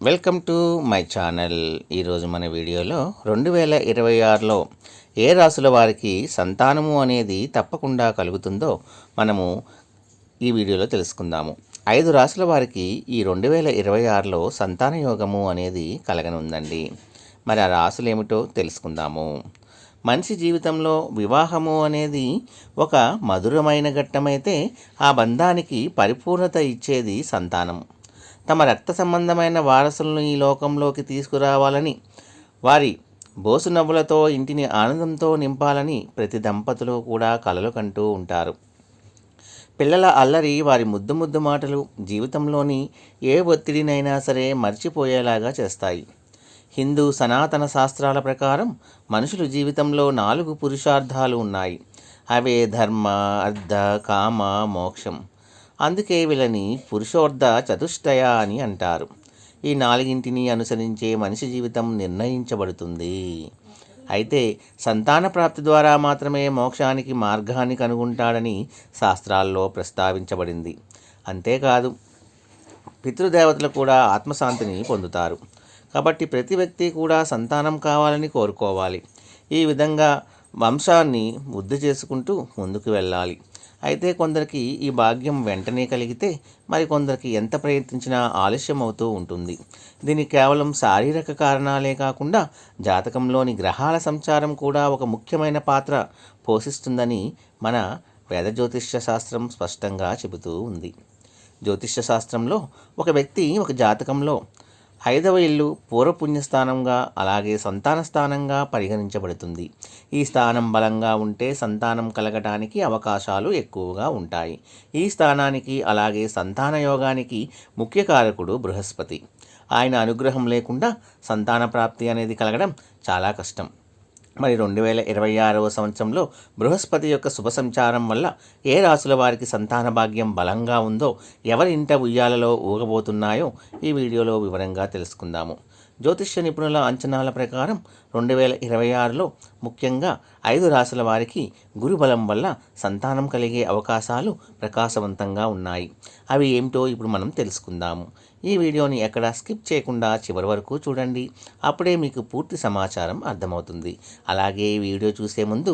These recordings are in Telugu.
welcome to my channel. ఈరోజు మన వీడియోలో రెండు వేల ఇరవై ఆరులో ఏ రాసుల వారికి సంతానము అనేది తప్పకుండా కలుగుతుందో మనము ఈ వీడియోలో తెలుసుకుందాము. ఐదు రాసుల వారికి ఈ రెండు వేల ఇరవై ఆరులో సంతాన యోగము అనేది కలగనుందండి. మరి ఆ రాసులు ఏమిటో తెలుసుకుందాము. మనిషి జీవితంలో వివాహము అనేది ఒక మధురమైన ఘట్టమైతే ఆ బంధానికి పరిపూర్ణత ఇచ్చేది సంతానం. తమ రక్త సంబంధమైన వారసులను ఈ లోకంలోకి తీసుకురావాలని వారి బోసు నవ్వులతో ఇంటిని ఆనందంతో నింపాలని ప్రతి దంపతులు కూడా కలలు కంటూ ఉంటారు. పిల్లల అల్లరి వారి ముద్దు ముద్దు మాటలు జీవితంలోని ఏ ఒత్తిడినైనా సరే మర్చిపోయేలాగా చేస్తాయి. హిందూ సనాతన శాస్త్రాల ప్రకారం మనుషుల జీవితంలో నాలుగు పురుషార్థాలు ఉన్నాయి. అవే ధర్మ అర్థ కామ మోక్షం. అందుకే వీళ్ళని పురుషోర్ధ చతుష్టయ అని అంటారు. ఈ నాలుగింటిని అనుసరించే మనిషి జీవితం నిర్ణయించబడుతుంది. అయితే సంతాన ప్రాప్తి ద్వారా మాత్రమే మోక్షానికి మార్గాన్ని కనుగొంటాడని శాస్త్రాల్లో ప్రస్తావించబడింది. అంతేకాదు పితృదేవతలు కూడా ఆత్మశాంతిని పొందుతారు. కాబట్టి ప్రతి వ్యక్తి కూడా సంతానం కావాలని కోరుకోవాలి. ఈ విధంగా వంశాన్ని వృద్ధి చేసుకుంటూ ముందుకు వెళ్ళాలి. అయితే కొందరికి ఈ భాగ్యం వెంటనే కలిగితే మరి కొందరికి ఎంత ప్రయత్నించినా ఆలస్యం అవుతూ ఉంటుంది. దీనికి కేవలం శారీరక కారణాలే కాకుండా జాతకంలోని గ్రహాల సంచారం కూడా ఒక ముఖ్యమైన పాత్ర పోషిస్తుందని మన వేద జ్యోతిష్య శాస్త్రం స్పష్టంగా చెబుతూ ఉంది. జ్యోతిష్య శాస్త్రంలో ఒక వ్యక్తి ఒక జాతకంలో ఐదవ ఇల్లు పూర్వపుణ్యస్థానంగా అలాగే సంతాన స్థానంగా పరిగణించబడుతుంది. ఈ స్థానం బలంగా ఉంటే సంతానం కలగటానికి అవకాశాలు ఎక్కువగా ఉంటాయి. ఈ స్థానానికి అలాగే సంతాన యోగానికి ముఖ్య కారకుడు బృహస్పతి. ఆయన అనుగ్రహం లేకుండా సంతాన ప్రాప్తి అనేది కలగడం చాలా కష్టం. మరి రెండు వేల ఇరవై ఆరవ సంవత్సరంలో బృహస్పతి యొక్క శుభ సంచారం వల్ల ఏ రాసుల వారికి సంతాన భాగ్యం బలంగా ఉందో ఎవరి ఇంట ఉయ్యాలలో ఊగబోతున్నాయో ఈ వీడియోలో వివరంగా తెలుసుకుందాము. జ్యోతిష్య నిపుణుల అంచనాల ప్రకారం రెండు వేల ఇరవై ఆరులో ముఖ్యంగా ఐదు రాసుల వారికి గురుబలం వల్ల సంతానం కలిగే అవకాశాలు ప్రకాశవంతంగా ఉన్నాయి. అవి ఏమిటో ఇప్పుడు మనం తెలుసుకుందాము. ఈ వీడియోని ఎక్కడ స్కిప్ చేయకుండా చివరి వరకు చూడండి. అప్పుడే మీకు పూర్తి సమాచారం అర్థమవుతుంది. అలాగే ఈ వీడియో చూసే ముందు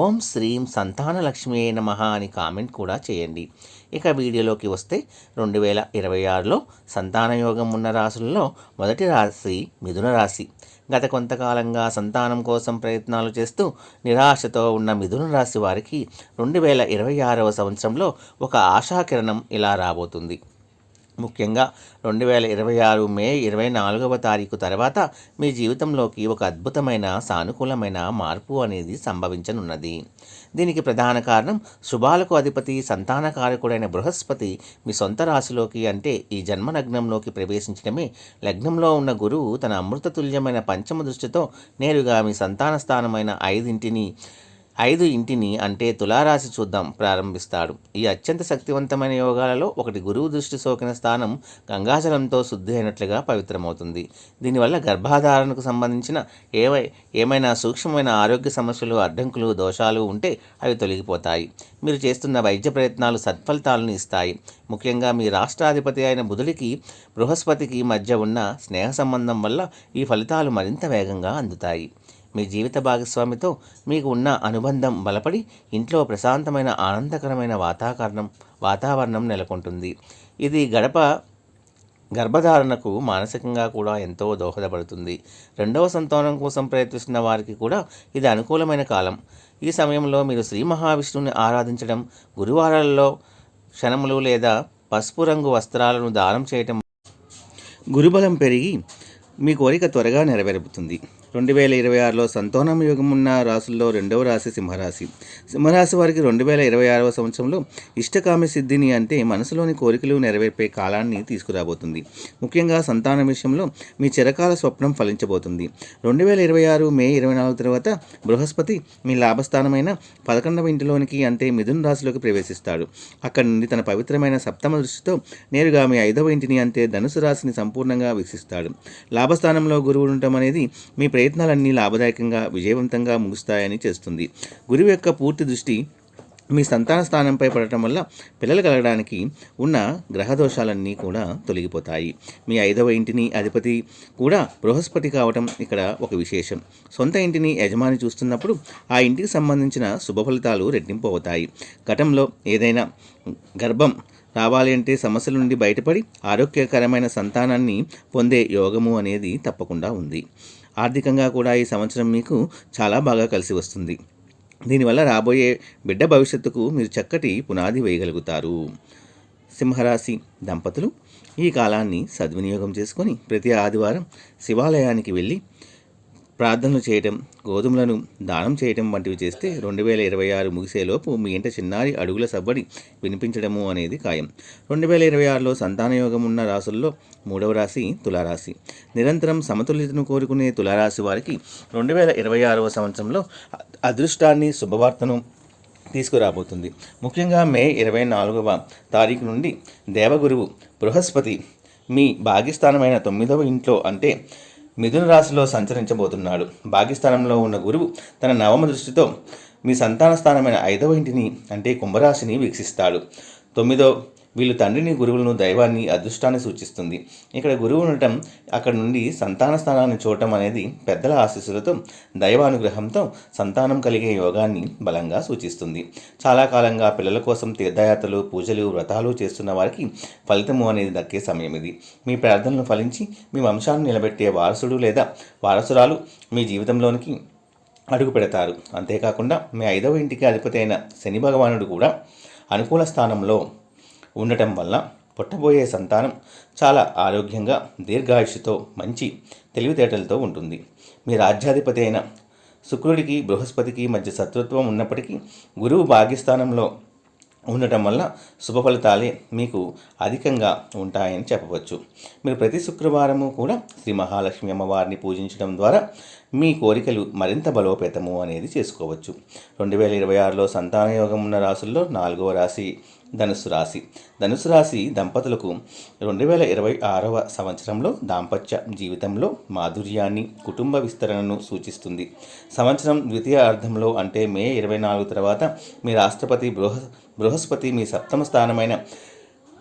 ఓం శ్రీం సంతాన లక్ష్మీ నమః అని కామెంట్ కూడా చేయండి. ఇక వీడియోలోకి వస్తే రెండు వేల ఇరవై ఆరులో సంతాన యోగం ఉన్న రాశుల్లో మొదటి రాశి మిథున రాశి. గత కొంతకాలంగా సంతానం కోసం ప్రయత్నాలు చేస్తూ నిరాశతో ఉన్న మిథున రాశి వారికి రెండు వేల ఇరవై ఆరవ సంవత్సరంలో ఒక ఆశాకిరణం ఇలా రాబోతుంది. ముఖ్యంగా రెండు వేల ఇరవై ఆరు మే ఇరవై నాలుగవ తారీఖు తర్వాత మీ జీవితంలోకి ఒక అద్భుతమైన సానుకూలమైన మార్పు అనేది సంభవించనున్నది. దీనికి ప్రధాన కారణం శుభాలకు అధిపతి సంతానకారకుడైన బృహస్పతి మీ సొంత రాశిలోకి అంటే ఈ జన్మ లగ్నంలోకి ప్రవేశించడమే. లగ్నంలో ఉన్న గురువు తన అమృతతుల్యమైన పంచమ దృష్టితో నేరుగా మీ సంతాన స్థానమైన ఐదింటిని ఐదు ఇంటిని అంటే తులారాశి చూద్దాం ప్రారంభిస్తాడు. ఈ అత్యంత శక్తివంతమైన యోగాలలో ఒకటి గురువు దృష్టి సోకిన స్థానం గంగాజలంతో శుద్ధి అయినట్లుగా పవిత్రమవుతుంది. దీనివల్ల గర్భాధారణకు సంబంధించిన ఏవై ఏమైనా సూక్ష్మమైన ఆరోగ్య సమస్యలు అడ్డంకులు దోషాలు ఉంటే అవి తొలగిపోతాయి. మీరు చేస్తున్న వైద్య ప్రయత్నాలు సత్ఫలితాలను ఇస్తాయి. ముఖ్యంగా మీ రాష్ట్రాధిపతి అయిన బుధుడికి బృహస్పతికి మధ్య ఉన్న స్నేహ సంబంధం వల్ల ఈ ఫలితాలు మరింత వేగంగా అందుతాయి. మీ జీవిత భాగస్వామితో మీకు ఉన్న అనుబంధం బలపడి ఇంట్లో ప్రశాంతమైన ఆనందకరమైన వాతావరణం వాతావరణం నెలకొంటుంది. ఇది గడప గర్భధారణకు మానసికంగా కూడా ఎంతో దోహదపడుతుంది. రెండవ సంతానం కోసం ప్రయత్నిస్తున్న వారికి కూడా ఇది అనుకూలమైన కాలం. ఈ సమయంలో మీరు శ్రీ మహావిష్ణువుని ఆరాధించడం గురువారాల్లో క్షణములు లేదా పసుపు రంగు వస్త్రాలను దానం చేయటం గురుబలం పెరిగి మీ కోరిక త్వరగా నెరవేరుతుంది. రెండు వేల ఇరవై ఆరులో సంతానం యోగం ఉన్న రాసుల్లో రెండవ రాశి సింహరాశి. సింహరాశి వారికి రెండు వేల ఇరవై ఆరవ సంవత్సరంలో ఇష్టకామి సిద్ధిని అంటే మనసులోని కోరికలు నెరవేర్పే కాలాన్ని తీసుకురాబోతుంది. ముఖ్యంగా సంతానం విషయంలో మీ చిరకాల స్వప్నం ఫలించబోతుంది. రెండు వేల ఇరవై ఆరు మే ఇరవై నాలుగు తర్వాత బృహస్పతి మీ లాభస్థానమైన పదకొండవ ఇంటిలోనికి అంటే మిథున రాశిలోకి ప్రవేశిస్తాడు. అక్కడి నుండి తన పవిత్రమైన సప్తమ దృష్టితో నేరుగా మీ ఐదవ ఇంటిని అంటే ధనుసు రాశిని సంపూర్ణంగా వీక్షిస్తాడు. లాభస్థానంలో గురువు ఉండటం అనేది మీ ప్రయత్నాలన్నీ లాభదాయకంగా విజయవంతంగా ముగుస్తాయని చేస్తుంది. గురువు యొక్క పూర్తి దృష్టి మీ సంతాన స్థానంపై పడటం వల్ల పిల్లలు కలగడానికి ఉన్న గ్రహ దోషాలన్నీ కూడా తొలగిపోతాయి. మీ ఐదవ ఇంటిని అధిపతి కూడా బృహస్పతి కావటం ఇక్కడ ఒక విశేషం. సొంత ఇంటిని యజమాని చూస్తున్నప్పుడు ఆ ఇంటికి సంబంధించిన శుభ ఫలితాలు రెట్టింపు అవుతాయి గతంలో ఏదైనా గర్భం రావాలి అంటే సమస్యల నుండి బయటపడి ఆరోగ్యకరమైన సంతానాన్ని పొందే యోగము అనేది తప్పకుండా ఉంది. ఆర్థికంగా కూడా ఈ సంవత్సరం మీకు చాలా బాగా కలిసి వస్తుంది. దీనివల్ల రాబోయే బిడ్డ భవిష్యత్తుకు మీరు చక్కటి పునాది వేయగలుగుతారు. సింహరాశి దంపతులు ఈ కాలాన్ని సద్వినియోగం చేసుకొని ప్రతి ఆదివారం శివాలయానికి వెళ్ళి ప్రార్థనలు చేయటం గోధుమలను దానం చేయటం వంటివి చేస్తే రెండు వేల ఇరవై ఆరు ముగిసేలోపు మీ ఇంట చిన్నారి అడుగుల సవ్వడి వినిపించడము అనేది ఖాయం. రెండు వేల ఇరవై ఆరులో సంతానయోగం ఉన్న రాసుల్లో మూడవ రాశి తులారాశి. నిరంతరం సమతుల్యతను కోరుకునే తులారాశి వారికి రెండు వేల ఇరవై ఆరవ సంవత్సరంలో అదృష్టాన్ని శుభవార్తను తీసుకురాబోతుంది. ముఖ్యంగా మే ఇరవై నాలుగవ తారీఖు నుండి దేవగురువు బృహస్పతి మీ భాగ్యస్థానమైన తొమ్మిదవ ఇంట్లో అంటే మిథున రాశిలో సంచరించబోతున్నాడు. భాగ్యస్థానంలో ఉన్న గురువు తన నవమ దృష్టితో మీ సంతాన స్థానమైన ఐదవ ఇంటిని అంటే కుంభరాశిని వీక్షిస్తాడు. తొమ్మిదో వీళ్ళు తండ్రిని గురువులను దైవాన్ని అదృష్టాన్ని సూచిస్తుంది. ఇక్కడ గురువు ఉండటం అక్కడ నుండి సంతాన స్థానాన్ని చూడటం అనేది పెద్దల ఆశీస్సులతో దైవానుగ్రహంతో సంతానం కలిగే యోగాన్ని బలంగా సూచిస్తుంది. చాలా కాలంగా పిల్లల కోసం తీర్థయాత్రలు పూజలు వ్రతాలు చేస్తున్న వారికి ఫలితము అనేది దక్కే సమయం ఇది. మీ ప్రార్థనలు ఫలించి మీ వంశాన్ని నిలబెట్టే వారసుడు లేదా వారసురాలు మీ జీవితంలోనికి అడుగు పెడతారు. అంతేకాకుండా మీ ఐదవ ఇంటికి అధిపతి అయిన శని భగవానుడు కూడా అనుకూల స్థానంలో ఉండటం వల్ల పుట్టబోయే సంతానం చాలా ఆరోగ్యంగా దీర్ఘాయుషుతో మంచి తెలివితేటలతో ఉంటుంది. మీ రాజ్యాధిపతి అయిన శుక్రుడికి బృహస్పతికి మధ్య శత్రుత్వం ఉన్నప్పటికీ గురువు భాగ్యస్థానంలో ఉండటం వల్ల శుభ ఫలితాలే మీకు అధికంగా ఉంటాయని చెప్పవచ్చు. మీరు ప్రతి శుక్రవారము కూడా శ్రీ మహాలక్ష్మి అమ్మవారిని పూజించడం ద్వారా మీ కోరికలు మరింత బలోపేతము అనేది చేసుకోవచ్చు. రెండు వేల ఇరవై ఆరులో సంతానయోగం ఉన్న రాసుల్లో నాలుగవ రాశి ధనుసు రాశి. ధనుసు రాశి దంపతులకు రెండు వేల ఇరవై ఆరవ సంవత్సరంలో దాంపత్య జీవితంలో మాధుర్యాన్ని కుటుంబ విస్తరణను సూచిస్తుంది. సంవత్సరం ద్వితీయ అర్థంలో అంటే మే ఇరవై నాలుగు తర్వాత మీ రాష్ట్రపతి బృహ బృహస్పతి మీ సప్తమ స్థానమైన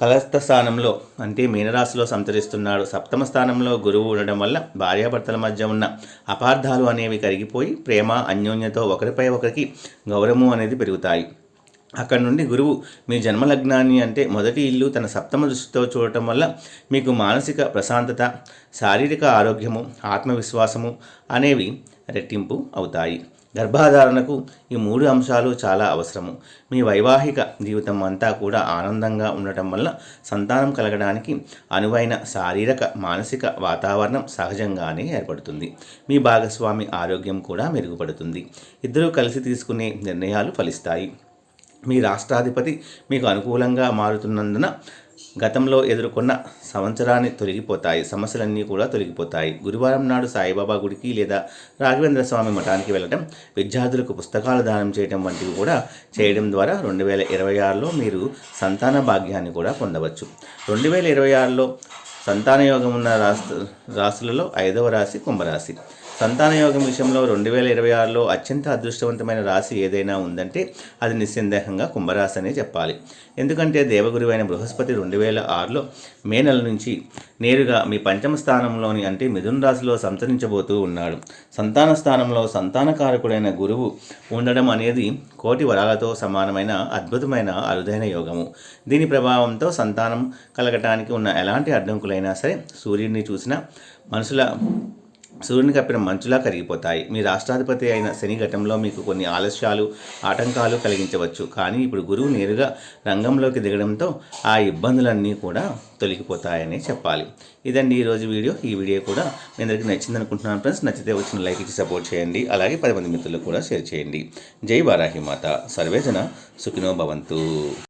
కలస్థ స్థానంలో అంటే మీనరాశిలో సంచరిస్తున్నాడు. సప్తమ స్థానంలో గురువు ఉండడం వల్ల భార్యాభర్తల మధ్య ఉన్న అపార్థాలు అనేవి కరిగిపోయి ప్రేమ అన్యోన్యతో ఒకరిపై ఒకరికి గౌరవం అనేది పెరుగుతాయి. అక్కడ నుండి గురువు మీ జన్మలగ్నాన్ని అంటే మొదటి ఇల్లు తన సప్తమ దృష్టితో చూడటం వల్ల మీకు మానసిక ప్రశాంతత శారీరక ఆరోగ్యము ఆత్మవిశ్వాసము అనేవి రెట్టింపు అవుతాయి. గర్భాధారణకు ఈ మూడు అంశాలు చాలా అవసరము. మీ వైవాహిక జీవితం అంతా కూడా ఆనందంగా ఉండటం వల్ల సంతానం కలగడానికి అనువైన శారీరక మానసిక వాతావరణం సహజంగానే ఏర్పడుతుంది. మీ భాగస్వామి ఆరోగ్యం కూడా మెరుగుపడుతుంది. ఇద్దరూ కలిసి తీసుకునే నిర్ణయాలు ఫలిస్తాయి. మీ రాష్ట్రాధిపతి మీకు అనుకూలంగా మారుతున్నందున గతంలో ఎదుర్కొన్న సంవత్సరాన్ని తొలగిపోతాయి సమస్యలన్నీ కూడా తొలగిపోతాయి. గురువారం నాడు సాయిబాబా గుడికి లేదా రాఘవేంద్ర స్వామి మఠానికి వెళ్ళడం విద్యార్థులకు పుస్తకాలు దానం చేయడం వంటివి కూడా చేయడం ద్వారా రెండు వేల ఇరవై ఆరులో మీరు సంతాన భాగ్యాన్ని కూడా పొందవచ్చు. రెండు వేల ఇరవై ఆరులో సంతాన యోగం ఉన్న రాసు రాశులలో ఐదవ రాశి కుంభరాశి. సంతాన యోగం విషయంలో రెండు వేల ఇరవై ఆరులో అత్యంత అదృష్టవంతమైన రాశి ఏదైనా ఉందంటే అది నిస్సందేహంగా కుంభరాశి అనే చెప్పాలి. ఎందుకంటే దేవగురువైన బృహస్పతి రెండు వేల ఆరులో మే నెల నుంచి నేరుగా మీ పంచమ స్థానంలోని అంటే మిథున రాశిలో సంచరించబోతూ ఉన్నాడు. సంతాన స్థానంలో సంతానకారకుడైన గురువు ఉండడం అనేది కోటి వరాలతో సమానమైన అద్భుతమైన అరుదైన యోగము. దీని ప్రభావంతో సంతానం కలగటానికి ఉన్న ఎలాంటి అడ్డంకులైనా సరే సూర్యుడిని చూసిన మనుషుల సూర్యుని కప్పిన మంచులా కరిగిపోతాయి. మీ రాష్ట్రాధిపతి అయిన శని ఘటంలో మీకు కొన్ని ఆలస్యాలు ఆటంకాలు కలిగించవచ్చు. కానీ ఇప్పుడు గురువు నేరుగా రంగంలోకి దిగడంతో ఆ ఇబ్బందులన్నీ కూడా తొలగిపోతాయని చెప్పాలి. ఇదండి ఈరోజు వీడియో. ఈ వీడియో కూడా మీ అందరికీ నచ్చింది అనుకుంటున్నాను ఫ్రెండ్స్. నచ్చితే వచ్చిన లైక్ ఇచ్చి సపోర్ట్ చేయండి. అలాగే పది మంది మిత్రులకు కూడా షేర్ చేయండి. జై వారాహి మాత. సర్వేజన సుఖినో భవంతు.